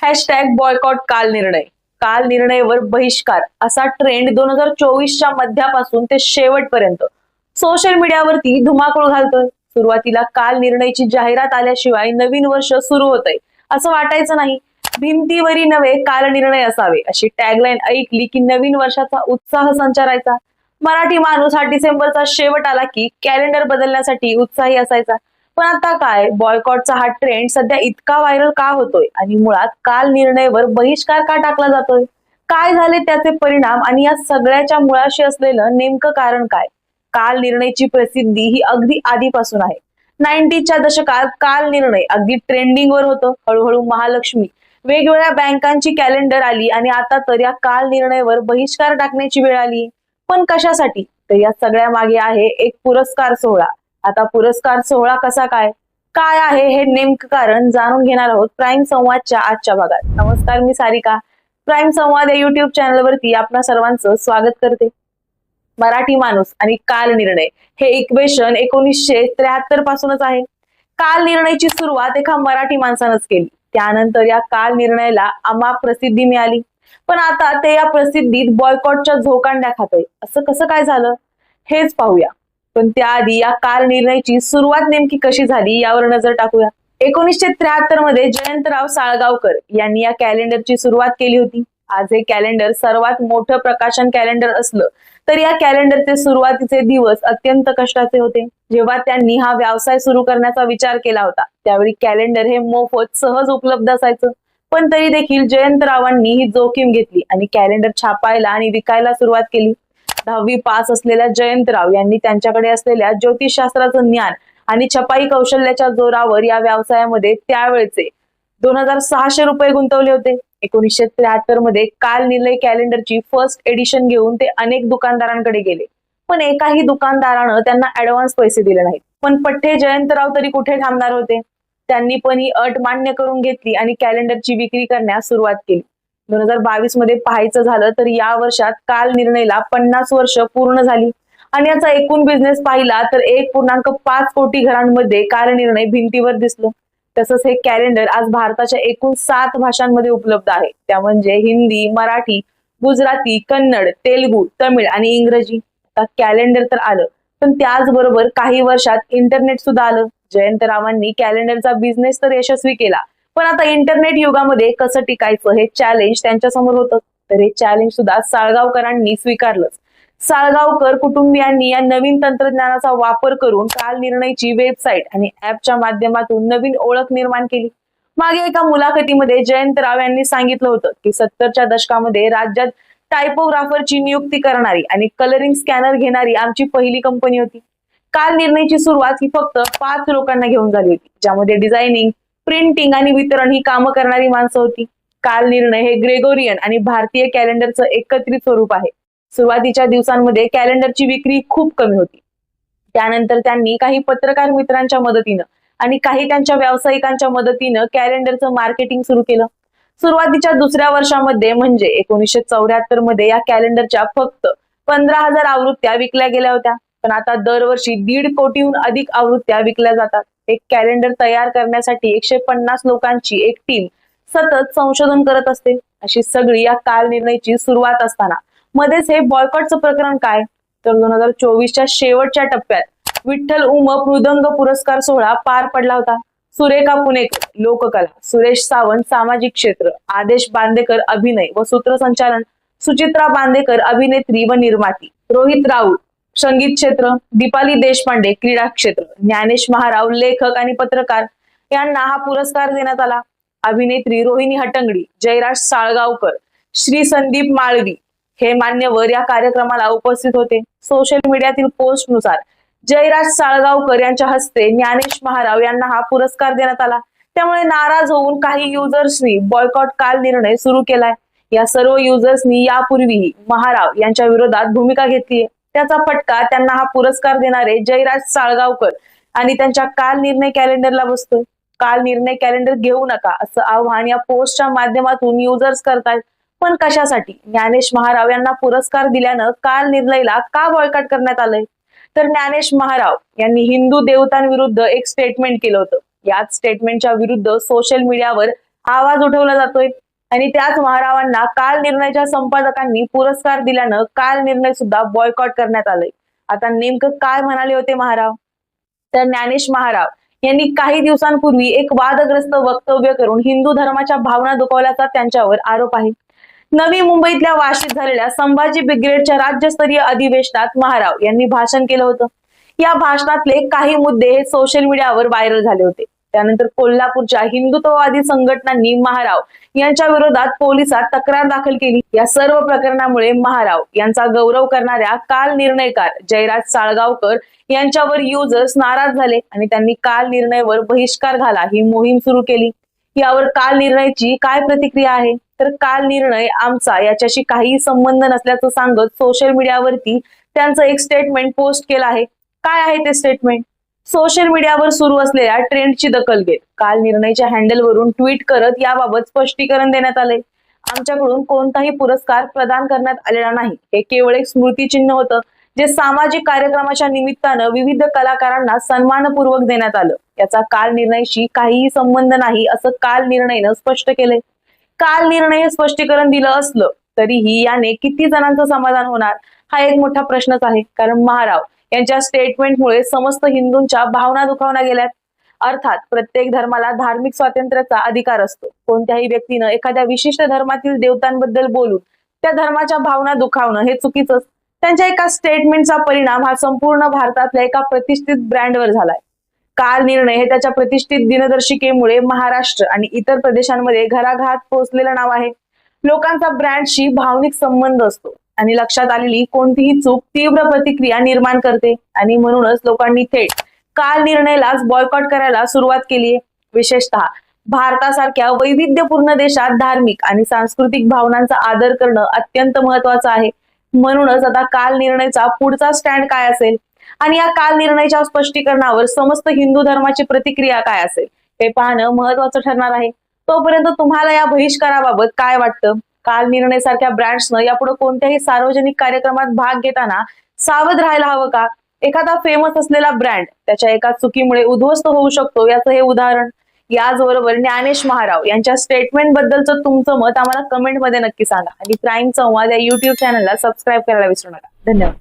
Hashtag boycott काल निर्णय. काल निर्णयवर बहिष्कार. असा ट्रेंड दोन हजार चोवीसच्या मध्यापासून ते शेवटपर्यंत. सोशल मीडियावरती धुमाकूळ घालतोय. सुरुवातीला काल निर्णयची जाहिरात आल्याशिवाय नवीन वर्ष सुरू होतंय. असं वाटायचं नाही. भिंतीवरी नव्हे काल निर्णय असावे. अशी टॅगलाईन ऐकली की नवीन वर्षाचा उत्साह संचारायचा. मराठी माणूस हा डिसेंबरचा शेवट आला की कॅलेंडर बदलण्यासाठी उत्साही असायचा. पण आता काय बॉयकॉटचा हा ट्रेंड सध्या इतका व्हायरल का होतोय? आणि मुळात काल निर्णयवर बहिष्कार का टाकला जातोय? काय झाले त्याचे परिणाम? आणि या सगळ्याच्या मुळाशी असलेलं नेमकं कारण काय? काल निर्णयची प्रसिद्धी ही अगदी आधीपासून आहे. नाईन्टीच्या दशकात काल निर्णय अगदी ट्रेंडिंगवर होतं. हळूहळू महालक्ष्मी. वेगवेगळ्या बँकांची कॅलेंडर आली आणि आता तर या काल निर्णयवर बहिष्कार टाकण्याची वेळ आली पण कशासाठी? तर या सगळ्या मागे आहे एक पुरस्कार सोहळा. आता पुरस्कार सोहळा कसा काय? काय आहे हे नेमकं कारण जाणून घेणार आहोत प्राईम संवादच्या आजच्या भागात. नमस्कार मी सारिका. प्राईम संवाद या युट्यूब चॅनलवरती आपणा सर्वांचं स्वागत करते. मराठी माणूस आणि काल निर्णय हे इक्वेशन एकोणीसशे त्र्याहत्तर पासूनच आहे. काल निर्णयची सुरुवात एका मराठी माणसानंच केली. त्यानंतर या काल निर्णयाला अमाप प्रसिद्धी मिळाली. पण आता ते या प्रसिद्धीत बॉयकॉटच्या झोकांड्या खातोय. असं कसं काय झालं? हेच पाहूया. पण त्याआधी या काल निर्णयाची सुरुवात नेमकी कशी झाली यावर नजर टाकूया. एकोणीसशे त्र्याहत्तरमध्ये जयंतराव साळगावकर यांनी या कॅलेंडरची सुरुवात केली होती. आज हे कॅलेंडर सर्वात मोठं प्रकाशन कॅलेंडर असलं तर या कॅलेंडरचे सुरुवातीचे दिवस अत्यंत कष्टाचे होते. जेव्हा त्यांनी हा व्यवसाय सुरू करण्याचा विचार केला होता त्यावेळी कॅलेंडर हे मोफत सहज उपलब्ध असायचं. पण तरी देखील जयंतरावांनी ही जोखीम घेतली आणि कॅलेंडर छापायला आणि विकायला सुरुवात केली. दहावी पास असलेल्या जयंतराव यांनी त्यांच्याकडे असलेल्या ज्योतिषशास्त्राचं ज्ञान आणि छपाई कौशल्याच्या जोरावर या व्यवसायामध्ये त्यावेळचे दोन हजार सहाशे रुपये गुंतवले होते. एकोणीसशे त्र्याहत्तरमध्ये काल निलय कॅलेंडरची फर्स्ट एडिशन घेऊन ते अनेक दुकानदारांकडे गेले. पण एकाही दुकानदारानं त्यांना ऍडव्हान्स पैसे दिले नाहीत. पण पठ्ठे जयंतराव तरी कुठे थांबणार होते? त्यांनी पण ही अट मान्य करून घेतली आणि कॅलेंडरची विक्री करण्यास सुरुवात केली. दोन हजार बावीसमध्ये पाहायचं झालं तर या वर्षात काल निर्णयला पन्नास वर्ष पूर्ण झाली. आणि याचा एकूण बिझनेस पाहिला तर एक पूर्णांक पाच कोटी घरांमध्ये काल निर्णय भिंतीवर दिसलो. तसंच हे कॅलेंडर आज भारताच्या एकूण सात भाषांमध्ये उपलब्ध आहे. त्या म्हणजे हिंदी मराठी गुजराती कन्नड तेलगू तमिळ आणि इंग्रजी. आता कॅलेंडर तर आलं. पण त्याचबरोबर काही वर्षात इंटरनेट सुद्धा आलं. जयंतरावांनी कॅलेंडरचा बिझनेस तर यशस्वी केला. पण आता इंटरनेट युगामध्ये कसं टिकायचं हे चॅलेंज त्यांच्यासमोर होतं. तर हे चॅलेंज सुद्धा साळगावकरांनी स्वीकारलंच. साळगावकर कुटुंबियांनी या नवीन तंत्रज्ञानाचा वापर करून काल निर्णयची वेबसाईट आणि ऍपच्या माध्यमातून नवीन ओळख निर्माण केली. मागे एका मुलाखतीमध्ये जयंतराव यांनी सांगितलं होतं की सत्तरच्या दशकामध्ये राज्यात टायपोग्राफरची नियुक्ती करणारी आणि कलरिंग स्कॅनर घेणारी आमची पहिली कंपनी होती. काल निर्णयची सुरुवात ही फक्त पाच लोकांना घेऊन झाली होती ज्यामध्ये डिझायनिंग प्रिंटिंग आणि वितरण ही कामं करणारी माणसं होती. काल निर्णय हे ग्रेगोरियन आणि भारतीय कॅलेंडरचं एकत्रित स्वरूप आहे. सुरुवातीच्या दिवसांमध्ये कॅलेंडरची विक्री खूप कमी होती. त्यानंतर त्यांनी काही पत्रकार मित्रांच्या मदतीनं आणि काही त्यांच्या व्यावसायिकांच्या मदतीनं कॅलेंडरचं मार्केटिंग सुरू केलं. सुरुवातीच्या दुसऱ्या वर्षामध्ये म्हणजे एकोणीसशे चौऱ्याहत्तरमध्ये या कॅलेंडरच्या फक्त पंधरा हजार आवृत्त्या विकल्या गेल्या होत्या. पण आता दरवर्षी दीड कोटीहून अधिक आवृत्त्या विकल्या जातात. एक कॅलेंडर तयार करण्यासाठी एकशे पन्नास लोकांची एक टीम सतत संशोधन करत असते. अशी सगळी या काल निर्णयची सुरुवात असताना. मध्येच हे बॉयकॉटचं प्रकरण काय? तर दोन हजार चोवीसच्या शेवटच्या टप्प्यात विठ्ठल उमप मृदंग पुरस्कार सोहळा पार पडला होता. सुरेखा पुणेकर लोककला सुरेश सावंत सामाजिक क्षेत्र आदेश बांदेकर अभिनय व सूत्रसंचालन सुचित्रा बांदेकर अभिनेत्री व निर्माती रोहित राऊत संगीत क्षेत्र दीपाली देशपांडे क्रीडा क्षेत्र ज्ञानेश महाराव लेखक आणि पत्रकार यांना हा पुरस्कार देण्यात आला. अभिनेत्री रोहिणी हटंगडी जयराज साळगावकर श्री संदीप माळवी हे मान्यवर या कार्यक्रमाला उपस्थित होते. सोशल मीडियातील पोस्टनुसार जयराज साळगावकर यांच्या हस्ते ज्ञानेश महाराव यांना हा पुरस्कार देण्यात आला. त्यामुळे नाराज होऊन काही युजर्सनी बॉयकॉट काल निर्णय सुरू केलाय. या सर्व युजर्सनी यापूर्वीही महाराव यांच्या विरोधात भूमिका घेतली त्याचा फटका त्यांना हा पुरस्कार देणारे जयराज साळगावकर. आणि त्यांच्या काल निर्णय कॅलेंडरला बसतोय. काल निर्णय कॅलेंडर घेऊ नका असं आव्हान या पोस्टच्या माध्यमातून युजर्स करतात पण कशासाठी? ज्ञानेश महाराव यांना पुरस्कार दिल्यानं काल निर्णयला का बळकट करण्यात आलंय? तर ज्ञानेश महाराव यांनी हिंदू देवतांविरुद्ध एक स्टेटमेंट केलं होतं. याच स्टेटमेंटच्या विरुद्ध सोशल मीडियावर आवाज उठवला जातोय. आणि त्याच महारावांना काल निर्णयाच्या संपादकांनी पुरस्कार दिल्यानं काल निर्णय सुद्धा बॉयकॉट करण्यात आलंय. आता नेमकं काय म्हणाले होते महाराव? तर ज्ञानेश महाराव यांनी काही दिवसांपूर्वी एक वादग्रस्त वक्तव्य करून हिंदू धर्माच्या भावना दुखावल्याचा त्यांच्यावर आरोप आहे. नवी मुंबईतल्या वाशीत झालेल्या संभाजी ब्रिगेडच्या राज्यस्तरीय अधिवेशनात महाराव यांनी भाषण केलं होतं. या भाषणातले काही मुद्दे हे सोशल मीडियावर व्हायरल झाले होते. त्यानंतर कोल्हापूरच्या हिंदुत्ववादी संघटनांनी महाराव यांच्या विरोधात पोलिसात तक्रार दाखल केली. या सर्व प्रकरणामुळे महाराव यांचा गौरव करणाऱ्या काल निर्णयकार जयराज साळगावकर यांच्यावर युजर्स नाराज झाले आणि त्यांनी काल निर्णयवर बहिष्कार घाला ही मोहीम सुरू केली. यावर काल निर्णयची काय प्रतिक्रिया आहे? तर काल निर्णय आमचा याच्याशी काही संबंध नसल्याचं सांगत सोशल मीडियावरती त्यांचं एक स्टेटमेंट पोस्ट केलं आहे. काय आहे ते स्टेटमेंट सोशल मीडियावर सुरू असलेल्या ट्रेंडची दखल घेत काल निर्णयच्या हँडलवरून ट्विट करत याबाबत स्पष्टीकरण देण्यात आले आमच्याकडून कोणताही पुरस्कार प्रदान करण्यात आलेला नाही. हे केवळ एक स्मृतिचिन्ह होतं जे सामाजिक कार्यक्रमाच्या निमित्तानं विविध कलाकारांना सन्मानपूर्वक देण्यात आलं. याचा काल निर्णयशी काहीही संबंध नाही असं काल निर्णयनं स्पष्ट केलंय. काल निर्णय हे स्पष्टीकरण दिलं असलं तरीही याने किती जणांचं समाधान होणार हा एक मोठा प्रश्नच आहे. कारण महाराव यांच्या स्टेटमेंटमुळे समस्त हिंदूंच्या भावना दुखावल्या गेल्यात. अर्थात प्रत्येक धर्माला धार्मिक स्वातंत्र्याचा अधिकार असतो. कोणत्याही व्यक्तीनं एखाद्या विशिष्ट धर्मातील देवतांबद्दल बोलून त्या धर्माच्या भावना दुखावणं हे चुकीचं त्यांच्या एका स्टेटमेंटचा परिणाम हा संपूर्ण भारतातल्या एका प्रतिष्ठित ब्रँडवर झालाय. काल निर्णय हे त्याच्या प्रतिष्ठित दिनदर्शिकेमुळे महाराष्ट्र आणि इतर प्रदेशांमध्ये घराघात पोहोचलेलं नाव आहे. लोकांचा ब्रँडशी भावनिक संबंध असतो. आणि लक्षात आलेली कोणतीही चूक तीव्र प्रतिक्रिया निर्माण करते. आणि म्हणूनच लोकांनी थेट काल निर्णयालाच बॉयकॉट करायला सुरुवात केली आहे. विशेषतः भारतासारख्या वैविध्यपूर्ण देशात धार्मिक आणि सांस्कृतिक भावनांचा आदर करणं अत्यंत महत्वाचं आहे. म्हणूनच आता काल निर्णयचा पुढचा स्टँड काय असेल? आणि या काल निर्णयाच्या स्पष्टीकरणावर समस्त हिंदू धर्माची प्रतिक्रिया काय असेल? हे पाहणं महत्वाचं ठरणार आहे. तोपर्यंत तुम्हाला या बहिष्काराबाबत काय वाटतं? काल निर्णय सारख्या ब्रँड्सनं यापुढे कोणत्याही सार्वजनिक कार्यक्रमात भाग घेताना सावध राहायला हवं का? एखादा फेमस असलेला ब्रँड त्याच्या एका चुकीमुळे उद्ध्वस्त होऊ शकतो याचं हे उदाहरण. याचबरोबर ज्ञानेश महाराव यांच्या स्टेटमेंट बद्दलचं तुमचं मत आम्हाला कमेंटमध्ये नक्की सांगा. आणि प्राईम संवाद या युट्यूब चॅनलला सबस्क्राईब करायला विसरू नका. धन्यवाद.